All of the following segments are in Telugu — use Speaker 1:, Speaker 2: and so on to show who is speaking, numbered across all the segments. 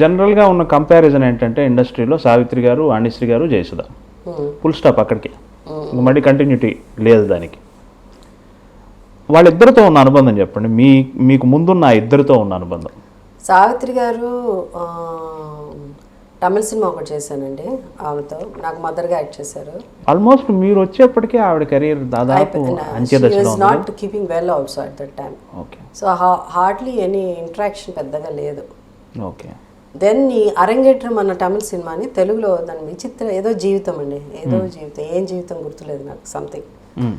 Speaker 1: జనరల్గా ఉన్న కంపారిజన్ ఏంటంటే ఇండస్ట్రీలో సావిత్రి గారు వాణిశ్రీ గారు జయసుధ. ఫుల్ స్టాప్ అక్కడికి. మళ్ళీ కంటిన్యూటీ లేదు దానికి. వాళ్ళిద్దరితో ఉన్న అనుబంధం చెప్పండి. మీ మీకు ముందున్న ఇద్దరితో ఉన్న అనుబంధం.
Speaker 2: సావిత్రి గారు తమిళ సినిమా ఒకటి చేశానండి ఆమెతో. నాకు మదర్గా యాక్ట్ చేశారు.
Speaker 1: ఆల్మోస్ట్ మీరు వచ్చేప్పటికే ఆవిడ కెరీర్ దాదాపు
Speaker 2: not keeping well also at that time
Speaker 1: okay
Speaker 2: so hardly any interaction పెద్దగా లేదు.
Speaker 1: ఓకే
Speaker 2: దెన్ ఈ అరంగేట్రం అన్న తమిళ సినిమాని తెలుగులో దాని విచిత్ర ఏదో జీవితం అండి. ఏదో జీవితం. ఏం జీవితం గుర్తులేదు నాకు. సంథింగ్
Speaker 1: మ్మ్.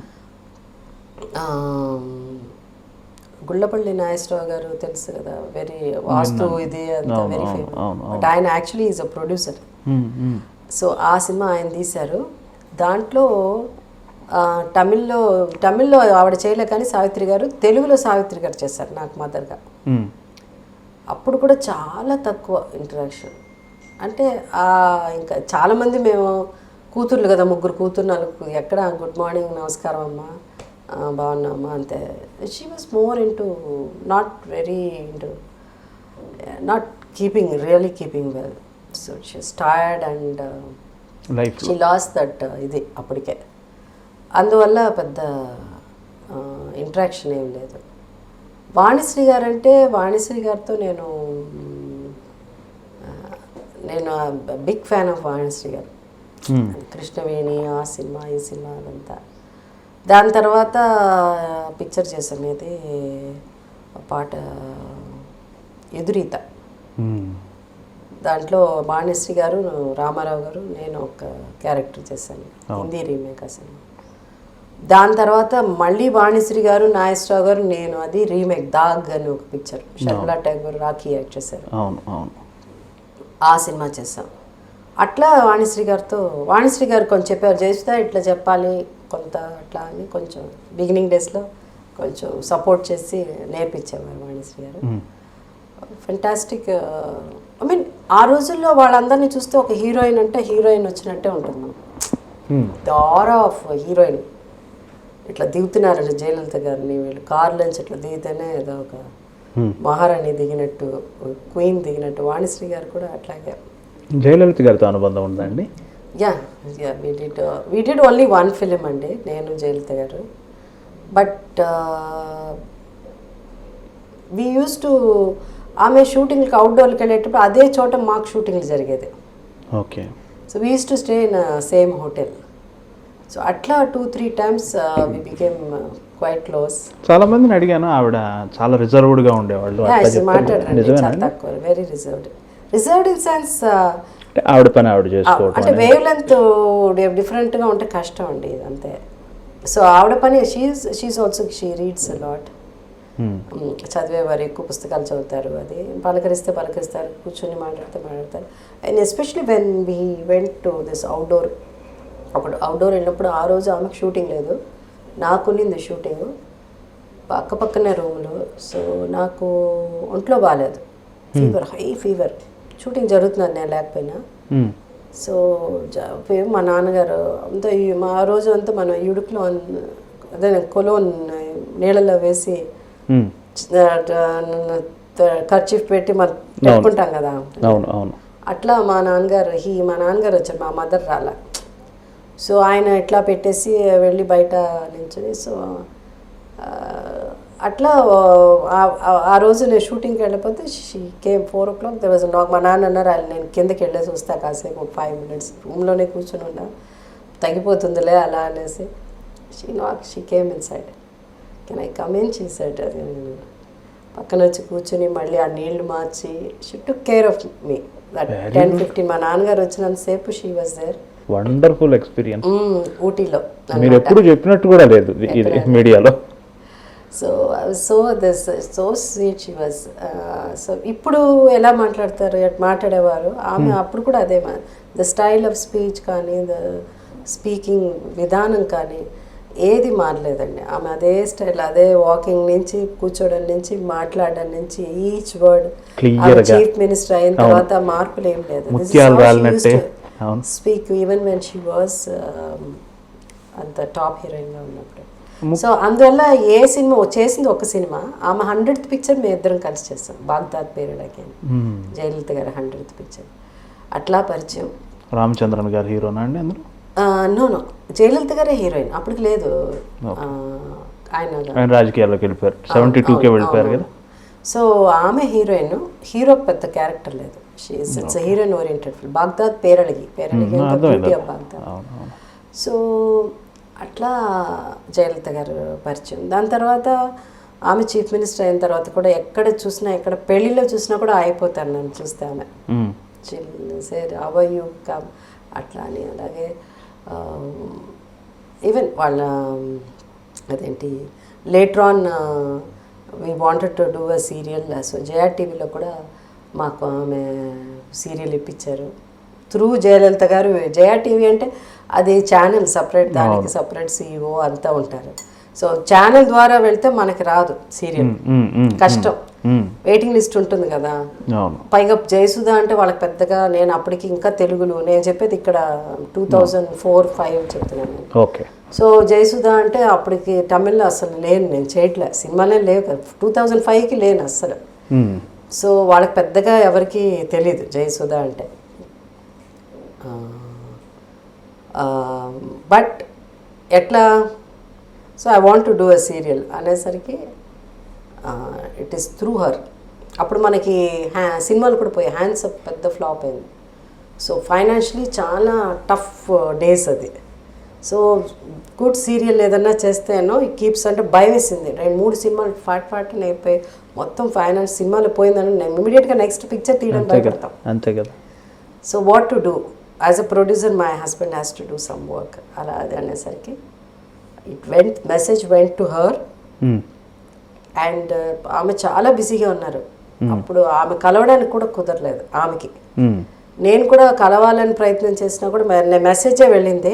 Speaker 2: గుళ్ళపల్లి నాగేశ్వరరావు గారు తెలుసు కదా. వెరీ వాస్తు ఇది అంతా వెరీ ఫేమస్ బట్ ఆయన actually is
Speaker 1: a producer.
Speaker 2: So ఆ సినిమా ఆయన తీశారు. దాంట్లో తమిళ్ళో తమిళ్ళో ఆవిడ చేయలే కానీ సావిత్రి గారు తెలుగులో సావిత్రి గారు చేశారు నాకు మదర్గా.
Speaker 1: మ్మ్.
Speaker 2: అప్పుడు కూడా చాలా తక్కువ ఇంటరాక్షన్ అంటే ఇంకా చాలామంది మేము కూతుర్లు కదా ముగ్గురు కూతురు నలుగురు ఎక్కడ? గుడ్ మార్నింగ్ నమస్కారం అమ్మా. ఆ, బాగున్నామ్మా అంతే. She was more into not very into not keeping really keeping well so she's tired and
Speaker 1: life
Speaker 2: she lost that ఇది అప్పటికే. అందువల్ల పెద్ద ఇంట్రాక్షన్ ఏం లేదు. వాణిశ్రీ గారు అంటే వాణిశ్రీ గారితో నేను ఆ, నేను బిగ్ ఫ్యాన్ ఆఫ్ వాణిశ్రీ గారు. కృష్ణవేణి ఆ సినిమా ఈ సినిమా అదంతా. దాని తర్వాత పిక్చర్ చేశాను. ఇది పాట ఎదురీత. దాంట్లో బాణశ్రీ గారు రామారావు గారు నేను ఒక క్యారెక్టర్ చేశాను. హిందీ రీమేక్ అసలు దాని తర్వాత మళ్ళీ వాణిశ్రీ గారు నాగేశ్వరరావు గారు నేను అది రీమేక్ దాగ్ అని ఒక పిక్చర్ షర్మిలా ట్యాగూర్ రాఖీ యాక్ట్ చేశారు.
Speaker 1: అవును అవును.
Speaker 2: ఆ సినిమా చేసాం అట్లా వాణిశ్రీ గారితో వాణిశ్రీ గారు కొంచెం చెప్పారు చేస్తా ఇట్లా చెప్పాలి కొంత అట్లా అని కొంచెం బిగినింగ్ డేస్లో కొంచెం సపోర్ట్ చేసి నేర్పించేవారు వాణిశ్రీ గారు. ఫెంటాస్టిక్ ఐ మీన్ ఆ రోజుల్లో వాళ్ళందరినీ చూస్తే ఒక హీరోయిన్ అంటే హీరోయిన్ వచ్చినట్టే ఉంటుంది మనం. దార్ ఆఫ్ హీరోయిన్ ఇట్లా దిగుతున్నారండి జయలలిత గారిని వీళ్ళు. కార్లోంచి ఇట్లా దిగితేనే ఏదో ఒక. మహారాణి దిగినట్టు క్వీన్ దిగినట్టు వాణిశ్రీ గారు కూడా అట్లాగే.
Speaker 1: జయలలిత గారితో అనుబంధం ఉందండి
Speaker 2: yeah yeah we did we did only one film అండి నేను జయలలిత గారు. బట్ వీ యూస్ టు ఆమె షూటింగ్కి అవుట్డోర్కి వెళ్ళేటప్పుడు అదే చోట మాకు షూటింగ్లు జరిగేది.
Speaker 1: Okay.
Speaker 2: So we use to stay in same hotel. So అట్లా two three times we became quite close
Speaker 1: చాలా మందిని అడిగాను ఆవిడ చాలా రిజర్వ్డ్గా ఉండేవాళ్ళు
Speaker 2: తక్కువ very reserved reserved in
Speaker 1: sense ఆవిడ పని ఆవిడ చేసుకోవటం
Speaker 2: అంటే వేవ్ లెంత్ డిఫరెంట్గా ఉంటే కష్టం అండి అంతే సో ఆవిడ పని she she also she reads
Speaker 1: lot.
Speaker 2: చదివేవారు ఎక్కువ పుస్తకాలు చదువుతారు అది పలకరిస్తే పలకరిస్తారు కూర్చొని మాట్లాడితే మాట్లాడతారు. And especially when we went to this outdoor అప్పుడు అవుట్డోర్ వెళ్ళినప్పుడు ఆ రోజు ఆమెకు షూటింగ్ లేదు. నాకు ఉన్నింది షూటింగ్ పక్క పక్కనే రూమ్లో సో నాకు ఒంట్లో బాగాలేదు ఫీవర్ హై ఫీవర్ షూటింగ్ జరుగుతున్నాను నేను లేకపోయినా. సో పోయి మా నాన్నగారు అంతా మా రోజు అంతా మనం ఇడుకులో అదే కొలోన్ నీళ్ళలో వేసి
Speaker 1: మ్మ్.
Speaker 2: ఖర్చీఫ్ పెట్టి మనం పెట్టుకుంటాం కదా.
Speaker 1: అవును అవును.
Speaker 2: అట్లా మా నాన్నగారు హీ మా నాన్నగారు వచ్చారు. మా మదర్ రాల. సో ఆయన ఇట్లా పెట్టేసి వెళ్ళి బయట నించుని సో అట్లా ఆ- రోజు నేను షూటింగ్కి వెళ్ళిపోతే she came four o'clock they was నాకు మా నాన్న అన్నారు "ఆయన నేను కిందకి వెళ్ళేసి వస్తా కాసేపు ఒక ఫైవ్ మినిట్స్ రూమ్లోనే కూర్చొని ఉన్నా తగ్గిపోతుందిలే అలా అనేసి. She not she came inside can I come in she side అది పక్కన వచ్చి కూర్చొని మళ్ళీ ఆ నీళ్ళు మార్చి she took care of me that ten fifteen మా నాన్నగారు వచ్చినంతసేపు she was there
Speaker 1: wonderful experience
Speaker 2: ఊటీలో
Speaker 1: మీరు ఎప్పుడు చెప్పినట్టు కూడా లేదు ఇది- మీడియాలో.
Speaker 2: So so this so sweet she was so ఇప్పుడు ఎలా మాట్లాడతారు మాట్లాడేవారు? ఆమె అప్పుడు కూడా అదే ద స్టైల్ ఆఫ్ స్పీచ్ కానీ ద స్పీకింగ్ విధానం కానీ ఏది మారలేదండి. ఆమె అదే స్టైల్ అదే వాకింగ్ నుంచి కూర్చోవడం నుంచి మాట్లాడడం నుంచి ఈచ్ వర్డ్. చీఫ్ మినిస్టర్ అయిన తర్వాత మార్పులు ఏం లేదు. Speak even when she was అంత టాప్ హీరోయిన్గా ఉన్నప్పుడు. సో అందువల్ల ఏ సినిమా చేసింది ఒక సినిమా ఆమె హండ్రెడ్ పిక్చర్ మేము ఇద్దరం కలిసి చేస్తాం. బాగ్దాద్ పేరుడకి. జయలలిత గారి హండ్రెడ్ పిక్చర్ అట్లా పరిచయం.
Speaker 1: రామచంద్రన్ గారు హీరోనా అండి అందులో?
Speaker 2: నో నో జయలలిత గారే హీరోయిన్ అప్పటికి లేదు. ఆయన
Speaker 1: రాజకీయాల్లోకి వెళ్ళిపోయారు. సెవెంటీ టూకే వెళ్ళిపోయారు కదా?
Speaker 2: సో ఆమె హీరోయిన్ హీరో పెద్ద క్యారెక్టర్ లేదు. It's heroine oriented film Baghdad
Speaker 1: Hmm, అర్థమైంది.
Speaker 2: బ్యూటీ ఆఫ్ బాగ్దాద్ సో అట్లా జయలలిత గారు పరిచయం. దాని తర్వాత ఆమె చీఫ్ మినిస్టర్ అయిన తర్వాత కూడా ఎక్కడ చూసినా ఎక్కడ పెళ్ళిలో చూసినా కూడా అయిపోతాను నన్ను చూస్తే ఆమె. సేర్ అవయ్యూ కమ్ అట్లా అని. అలాగే ఈవెన్ వాళ్ళ అదేంటి later on we wanted to do a serial so Jaya టీవీలో కూడా మాకు ఆమె సీరియల్ ఇప్పించారు. త్రూ జయలలిత గారు జయా టీవీ అంటే అది ఛానల్ సపరేట్ దానికి సపరేట్ సీఈఓ అంతా ఉంటారు. సో ఛానల్ ద్వారా వెళ్తే మనకి రాదు సీరియల్. కష్టం. వెయిటింగ్ లిస్ట్ ఉంటుంది కదా. పైగా జయసుధ అంటే వాళ్ళకి పెద్దగా నేను అప్పటికి ఇంకా తెలుగులో నేను చెప్పేది ఇక్కడ టూ థౌజండ్ ఫోర్ ఫైవ్ చెప్తున్నాను.
Speaker 1: ఓకే.
Speaker 2: సో జయసుధ అంటే అప్పటికి తమిళ్ళో అసలు లేను నేను చేయట్లే. సినిమాలే లేవు కదా. టూ థౌజండ్ ఫైవ్కి లేను అస్సలు. సో వాళ్ళకి పెద్దగా ఎవరికి తెలియదు జయసుధ అంటే. బట్ ఎట్లా so I want to do a serial అనేసరికి ఇట్ ఈస్ త్రూ హర్. అప్పుడు మనకి హ్యా సినిమాలు కూడా పోయి హ్యాండ్స్ అప్ పెద్ద ఫ్లాప్ అయింది. సో ఫైనాన్షియలీ చాలా టఫ్ డేస్ అది. సో గుడ్ సీరియల్ ఏదన్నా చేస్తేనో ఈ కీప్స్ అంటే భయం వేసింది రెండు మూడు సినిమాలు ఫాట్ ఫాట్ అయిపోయి మొత్తం ఫైనాన్స్ సినిమాలు పోయిందని నేను ఇమీడియట్గా నెక్స్ట్ పిక్చర్ తీయడం
Speaker 1: అంతే కదా
Speaker 2: భయపడతాం.
Speaker 1: అంతే కదా.
Speaker 2: So what to do as a producer my husband has to do some work అలా అది అనేసరికి it went message went
Speaker 1: to
Speaker 2: her. And ఆమె చాలా బిజీగా ఉన్నారు. అప్పుడు ఆమె కలవడానికి కూడా కుదరలేదు ఆమెకి.
Speaker 1: మ్మ్.
Speaker 2: నేను కూడా కలవాలని ప్రయత్నం చేసినా కూడా మెసేజే వెళ్ళింది.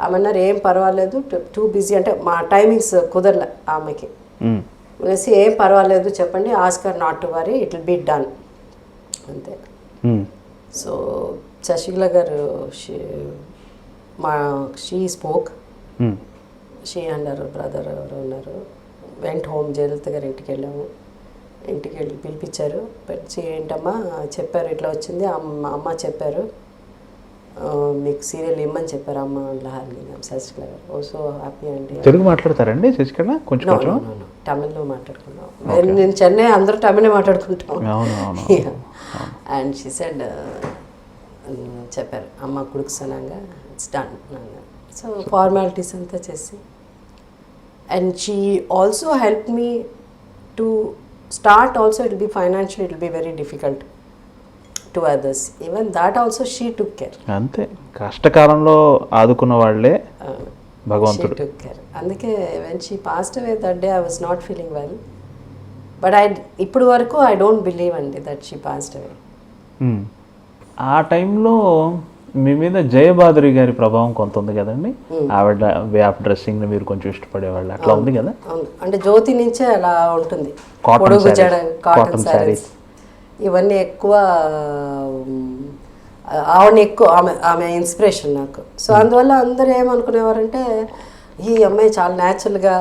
Speaker 2: ఆమె అన్నారు ఏం పర్వాలేదు టూ బిజీ అంటే మా టైమింగ్స్ కుదరలే ఆమెకి. అనేసి ఏం పర్వాలేదు చెప్పండి ask her not to worry it will be done.
Speaker 1: అంతే.
Speaker 2: సో శశికళ గారు మా
Speaker 1: she
Speaker 2: spoke. She our brother ఎవరు ఉన్నారు. వెంట్ హోమ్ జయలలిత గారి ఇంటికి వెళ్ళాము. ఇంటికి వెళ్ళి పిలిపించారు. పిలిచి ఏంటమ్మా చెప్పారు ఇట్లా వచ్చింది. అమ్మ అమ్మ చెప్పారు. మీకు సీరియల్ ఇమ్మని చెప్పారు అమ్మ లహార్ని శశికళ గారు సో హ్యాపీ అండి
Speaker 1: తెలుగు మాట్లాడతారండి శశికళ కొంచెం.
Speaker 2: తమిళ్ళో మాట్లాడుకున్నాం నేను- నేను చెన్నై అందరూ తమిళే మాట్లాడుకుంటాం. అండ్ షీ సెడ్ చెప్పారు. అమ్మ కొడుకు సనంగా ఇట్స్ డన్ సో ఫార్మాలిటీస్ అంతా చేసి. And she also help me to start also it be financial it be very difficult to others even that also she took care
Speaker 1: అంతే. కష్టకాలంలో ఆదుకున్న వాళ్ళే భగవంతుడు.
Speaker 2: షీ టుక్ కేర్ అందుకే when she passed away that day I was not feeling well but I ఇప్పుడు వరకు ఐ డోంట్ బిలీవ్ అండి దట్ షీ పాస్ట్ అవే.
Speaker 1: ఆ టైంలో మీ మీద జయబాదురి గారి ప్రభావం కొంత ఉంది కదండి? ఆవిడ వే ఆఫ్ డ్రెస్సింగ్ మీరు కొంచెం ఇష్టపడేవాళ్ళు అట్లా ఉంది కదా?
Speaker 2: అంటే జ్యోతి నుంచే అలా ఉంటుంది. కాటన్ శారీస్ ఇవన్నీ ఎక్కువ ఆవిడని ఎక్కువ ఆమె ఆమె ఇన్స్పిరేషన్ నాకు. సో అందువల్ల అందరూ ఏమనుకునేవారంటే ఈ అమ్మాయి చాలా న్యాచురల్గా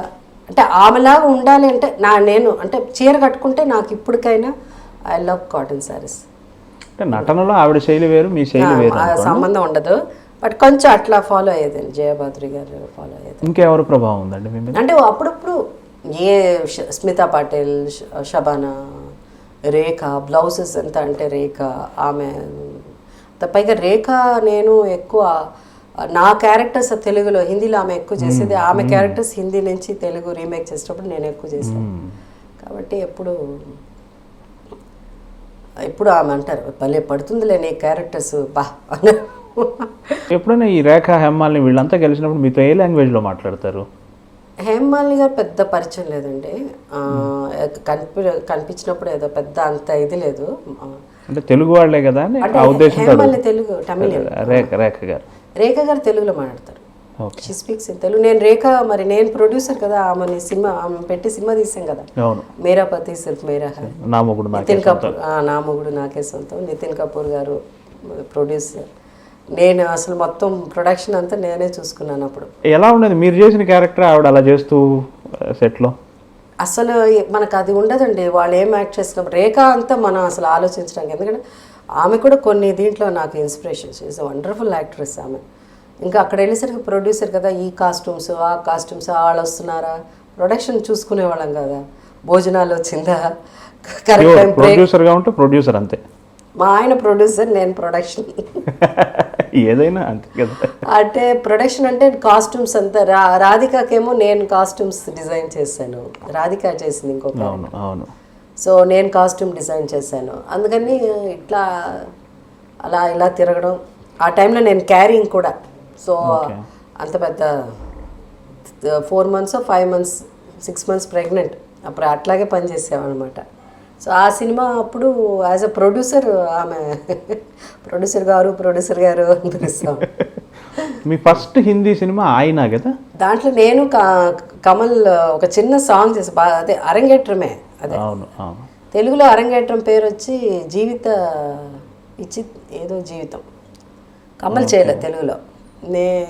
Speaker 2: అంటే ఆమెలాగా ఉండాలి అంటే నా నేను అంటే చీర కట్టుకుంటే నాకు ఇప్పటికైనా ఐ లవ్ కాటన్ శారీస్
Speaker 1: అంటే నటనలో ఆవిడ శైలి వేరు మీ శైలి వేరు
Speaker 2: ఆ సంబంధం ఉండదు. బట్ కొంచెం అట్లా ఫాలో అయ్యేది జయభద్రి గారు ఫాలో అయ్యేది
Speaker 1: ఇంకెవరు ప్రభావం ఉందండి
Speaker 2: అంటే అప్పుడప్పుడు ఏ స్మితా పాటిల్ షబానా రేఖ బ్లౌజెస్ ఎంత అంటే రేఖ ఆమె పైగా రేఖ నేను ఎక్కువ నా క్యారెక్టర్స్ తెలుగులో హిందీలో ఆమె ఎక్కువ చేసేది ఆమె క్యారెక్టర్స్ హిందీ నుంచి తెలుగు రీమేక్ చేసేటప్పుడు నేను ఎక్కువ చేశాను. కాబట్టి ఎప్పుడు ఎప్పుడు ఆమె అంటారు భలే పడుతుందిలే నీ క్యారెక్టర్స్ బా
Speaker 1: ఎప్పుడైనా ఈ రేఖ హెమ్మాల్ని వీళ్ళంతా కలిసినప్పుడు మీతో ఏ లాంగ్వేజ్లో మాట్లాడతారు?
Speaker 2: హేమాలిని గారు పెద్ద పరిచయం లేదండి. కనిపి కనిపించినప్పుడు ఏదో పెద్ద అంత ఇది లేదు.
Speaker 1: అంటే తెలుగు వాళ్ళే కదా
Speaker 2: హేమాలిని తెలుగు తమిళ.
Speaker 1: రేఖ రేఖ గారు.
Speaker 2: రేఖ గారు తెలుగులో మాట్లాడతారు. She speaks in Telugu. నేను రేఖ మరి నేను ప్రొడ్యూసర్ కదా ఆమెని సినిమా ఆమె పెట్టి సినిమా తీసాం కదా. మేరా పతి సిర్ఫ్ మేరా. నితిన్ కపూర్ నా మొగుడు నాకే సొంతం. నితిన్ కపూర్ గారు ప్రొడ్యూసర్ నేను అసలు మొత్తం ప్రొడక్షన్ అంతా నేనే చూసుకున్నాను అప్పుడు.
Speaker 1: ఎలా ఉండేది? మీరు చేసిన క్యారెక్టర్ ఆవిడ అలా చేస్తూ సెట్లో
Speaker 2: అసలు మనకు అది ఉండదండి. వాళ్ళు ఏం యాక్ట్ చేసినప్పుడు రేఖ అంతా మనం అసలు ఆలోచించడానికి. ఎందుకంటే ఆమె కూడా కొన్ని దీంట్లో నాకు ఇన్స్పిరేషన్స్ ఈజ్ వండర్ఫుల్ యాక్ట్రెస్ ఆమె. ఇంకా అక్కడ వెళ్ళేసరికి ప్రొడ్యూసర్ కదా ఈ కాస్ట్యూమ్స్ ఆ కాస్ట్యూమ్స్ వాళ్ళు వస్తున్నారా? ప్రొడక్షన్ చూసుకునేవాళ్ళం కదా. భోజనాలు వచ్చిందా? కరెక్ట్
Speaker 1: ప్రొడ్యూసర్గా ఉంటే ప్రొడ్యూసర్ అంతే.
Speaker 2: మా ఆయన ప్రొడ్యూసర్ నేను ప్రొడక్షన్
Speaker 1: ఏదైనా అంతే కదా.
Speaker 2: అంటే ప్రొడక్షన్ అంటే కాస్ట్యూమ్స్ అంతా. రా రాధికాకేమో నేను కాస్ట్యూమ్స్ డిజైన్ చేశాను. రాధిక చేసింది ఇంకొక
Speaker 1: అవును అవును.
Speaker 2: సో నేను కాస్ట్యూమ్ డిజైన్ చేశాను. అందుకని ఇట్లా అలా ఇలా తిరగడం. ఆ టైంలో నేను క్యారింగ్ కూడా. సో అంత పెద్ద four months five months six months pregnant. అప్పుడు అట్లాగే పనిచేసామన్నమాట సో ఆ సినిమా అప్పుడు యాజ్ అ ప్రొడ్యూసర్ ఆమె ప్రొడ్యూసర్ గారు ప్రొడ్యూసర్ గారు అని పిలుస్తాం.
Speaker 1: మీ ఫస్ట్ హిందీ సినిమా ఆయన కదా?
Speaker 2: దాంట్లో నేను కమల్ ఒక చిన్న సాంగ్ చేసి. అదే అరంగేట్రమే అదే.
Speaker 1: అవును
Speaker 2: తెలుగులో అరంగేట్రం పేరు వచ్చి జీవిత ఇచ్చి ఏదో జీవితం. కమల్ చేయలే తెలుగులో. నే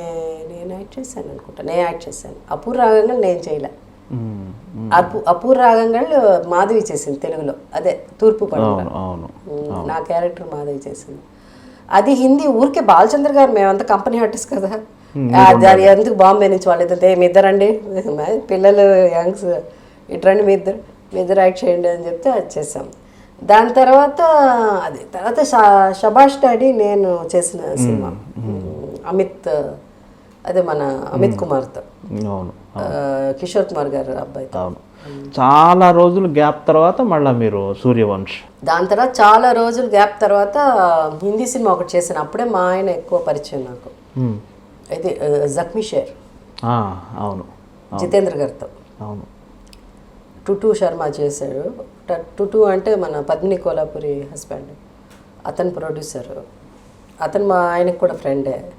Speaker 2: నేను యాక్ట్ చేశాను అనుకుంటా. నేను యాక్ట్ చేశాను. అపూర్ రాగంగా నేను చేయలే. అపూ అపూర్ రాగంగా మాధవి చేసింది తెలుగులో. అదే తూర్పు పడవ నా క్యారెక్టర్ మాధవి చేసింది. అది హిందీ ఊరికే బాలచంద్ర గారు మేమంతా కంపెనీ ఆర్టిస్ట్ కదా. దాని ఎందుకు బాంబే నుంచి వాళ్ళు ఇద్దరు మీ ఇద్దరండి? పిల్లలు యంగ్స్ ఇట్రండి మీ ఇద్దరు మీ ఇద్దరు యాక్ట్ చేయండి అని చెప్తే అది చేసాం దాని తర్వాత అది తర్వాత షబాష్ డాడీ నేను చేసిన సినిమా. అమిత్ అదే మన అమిత్ కుమార్తో.
Speaker 1: అవును.
Speaker 2: కిషోర్ కుమార్ గారు అబ్బాయి.
Speaker 1: అవును. చాలా రోజులు గ్యాప్ తర్వాత మళ్ళీ మీరు సూర్యవంశ్.
Speaker 2: దాని తర్వాత చాలా రోజులు గ్యాప్ తర్వాత హిందీ సినిమా ఒకటి చేశాను. అప్పుడే మా ఆయన ఎక్కువ పరిచయం నాకు. అయితే జఖ్మీ షేర్.
Speaker 1: అవును.
Speaker 2: జితేంద్ర గారితో.
Speaker 1: అవును.
Speaker 2: టుటు శర్మ చేశాడు. టుటు అంటే మన పద్మిని కోలాపురి హస్బెండ్. అతను ప్రొడ్యూసర్. అతను మా ఆయనకు కూడా ఫ్రెండే.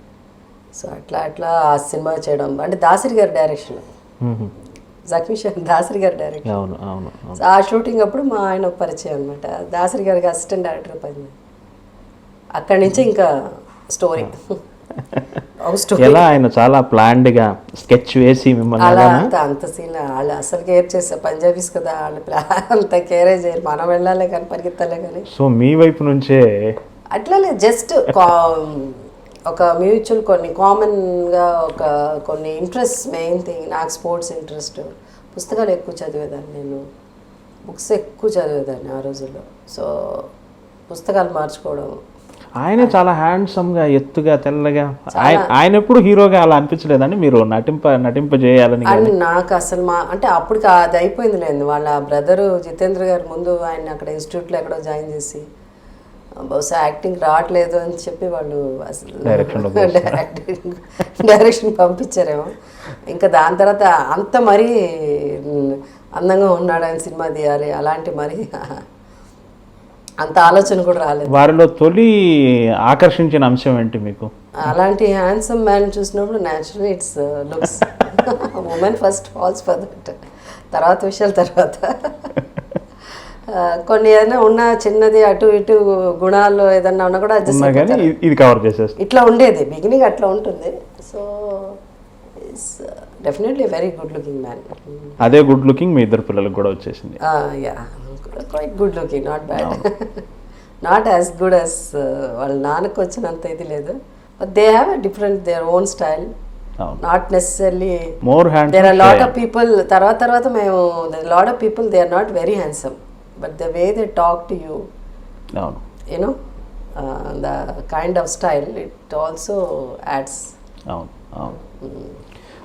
Speaker 2: సో అట్లా అట్లా ఆ సినిమా చేయడం. అంటే దాసరి గారి డైరెక్షన్. జఖ్మీ షేర్ దాసరి గారి డైరెక్షన్
Speaker 1: అవును అవును
Speaker 2: ఆ షూటింగ్ అప్పుడు మా ఆయన పరిచయం అనమాట దాసరి గారికి అసిస్టెంట్ డైరెక్టర్ పని అక్కడి నుంచి ఇంకా స్టోరీ
Speaker 1: ఎలా ఆయన చాలా planned గా స్కెచ్ వేసి మిమ్మల్ని
Speaker 2: అలా? అంత అంత సీన్ వాళ్ళు అసలు కేర్ చేస్తారు పంజాబీస్ కదా వాళ్ళు అంత కేరే చేయరు. మనం వెళ్ళాలి కానీ పరిగెత్తాలే కానీ.
Speaker 1: సో మీ వైపు నుంచే
Speaker 2: అట్లా జస్ట్ ఒక మ్యూచువల్ కొన్ని కామన్గా ఒక కొన్ని ఇంట్రెస్ట్ మెయిన్ థింగ్ నాకు స్పోర్ట్స్ ఇంట్రెస్ట్ పుస్తకాలు ఎక్కువ చదివేదాన్ని నేను. బుక్స్ ఎక్కువ చదివేదాన్ని ఆ రోజుల్లో. సో పుస్తకాలు మార్చుకోవడం.
Speaker 1: ఆయనే చాలా హ్యాండ్సమ్గా ఎత్తుగా తెల్లగా. ఆయన ఆయన ఎప్పుడు హీరోగా అలా అనిపించలేదండి మీరు నటింప నటింప చేయాలని
Speaker 2: అండ్ నాకు అసలు మా అంటే అప్పటికి అది అయిపోయింది లేదు వాళ్ళ బ్రదరు జితేంద్ర గారు ముందు ఆయన అక్కడ ఇన్స్టిట్యూట్లో ఎక్కడో జాయిన్ చేసి బహుశా యాక్టింగ్ రావట్లేదు అని చెప్పి వాళ్ళు అసలు డైరెక్టింగ్ డైరెక్షన్ పంపించారేమో. ఇంకా దాని తర్వాత అంత మరీ అందంగా ఉన్నాడు ఆయన సినిమా తీయాలి అలాంటి మరీ అంత ఆలోచన కూడా రాలేదు.
Speaker 1: వారిలో తొలి ఆకర్షించిన అంశం ఏంటి మీకు?
Speaker 2: అలాంటి హ్యాండ్సమ్ మ్యాన్ చూసినప్పుడు natural it's looks women first falls for that తర్వాత విషయాల తర్వాత. కొన్ని ఏదైనా ఉన్న చిన్నది అటు ఇటు గుణాలు ఏదన్నా ఉన్నా కూడా
Speaker 1: కానీ ఇది- కవర్ చేసేస్తుంది.
Speaker 2: ఇట్లా ఉండేది. బిగినింగ్ అట్లా ఉంటుంది. So definitely very good looking man
Speaker 1: అదే గుడ్ లుకింగ్ మీ ఇద్దరు పిల్లలకు కూడా వచ్చేసింది.
Speaker 2: Yeah quite good looking not bad not as good as వాళ్ళ నాన్నకు వచ్చినంత ఇది లేదు. But they have different their own
Speaker 1: style
Speaker 2: not necessarily
Speaker 1: more hand
Speaker 2: there are lot of people తర్వాత తర్వాత మేము lot of people they are not very handsome but the way they talk to you
Speaker 1: అవును
Speaker 2: you know the kind of style it also adds
Speaker 1: అవును అవును